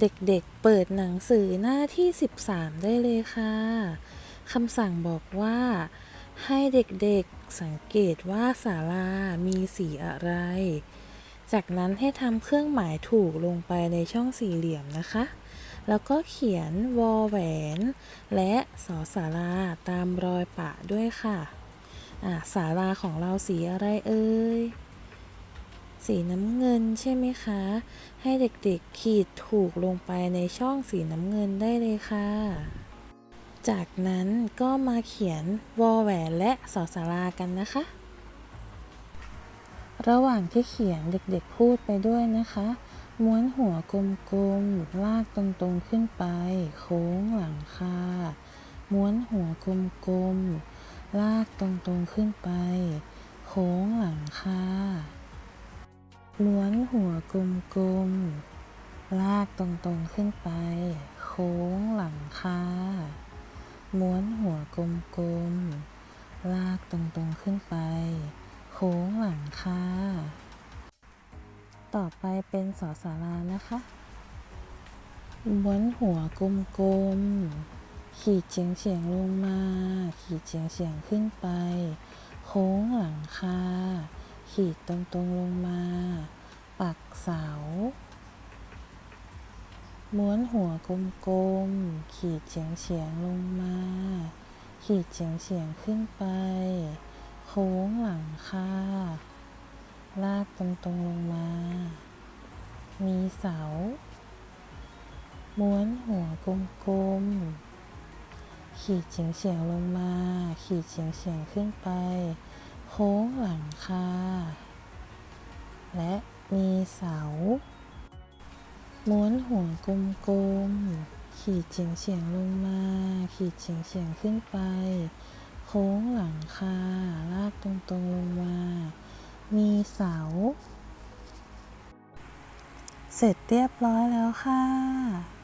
เด็กๆเปิดหนังสือหน้าที่ 13 ได้เลยค่ะคำสั่งบอกว่า ให้เด็กๆสังเกตว่าศาลามีสีอะไร จากนั้นให้ทำเครื่องหมายถูกลงไปในช่องสี่เหลี่ยมนะคะ แล้วก็เขียนวอแหวน และสอสาราตามรอยปะด้วยค่ะะศาลาของเราสีอะไรเอ่ย สีน้ำเงินใช่ไหมคะ ให้เด็กๆขีดถูกลงไปในช่องสีน้ำเงินได้เลยค่ะ จากนั้นก็มาเขียนวอแหวนและสอสารากันนะคะ ระหว่างที่เขียนเด็กๆพูดไปด้วยนะคะ ม้วนหัวกลมๆลากตรงๆขึ้นไป โค้งหลังคาม้วนหัวกลมๆลากตรงๆขึ้นไป โค้งหลังคา ม้วนหัวกลมๆ ลากตรงๆขึ้นไป โค้งหลังคา ม้วนหัวกลมๆ ลากตรงๆขึ้นไป โค้งหลังคา ต่อไปเป็นสอสารานะคะ ม้วนหัวกลมๆ ขีดเฉียงเฉียงๆลงมา ขีดเฉียงเฉียงๆขึ้นไป โค้งหลังคา ขีดตรงๆลงมา ปักเสา ม้วนหัวกลมๆ ขีดเฉียงเฉียงๆลงมา ขีดเฉียงเฉียงๆขึ้นไป โค้งหลังคาลากตรงๆลงมา มีเสา ม้วนหัวกลมๆ ขีดเฉียงเฉียงๆลงมา ขีดเฉียงเฉียงๆขึ้นไป โค้งหลังคาและ มีเสา ม้วนหัวกลมๆ ขีดเฉียงเฉียงๆลงมา ขีดเฉียงเฉียงๆขึ้นไป โค้งหลังคา ลากตรงๆลงมา มีเสา เสร็จเรียบร้อยแล้วค่ะ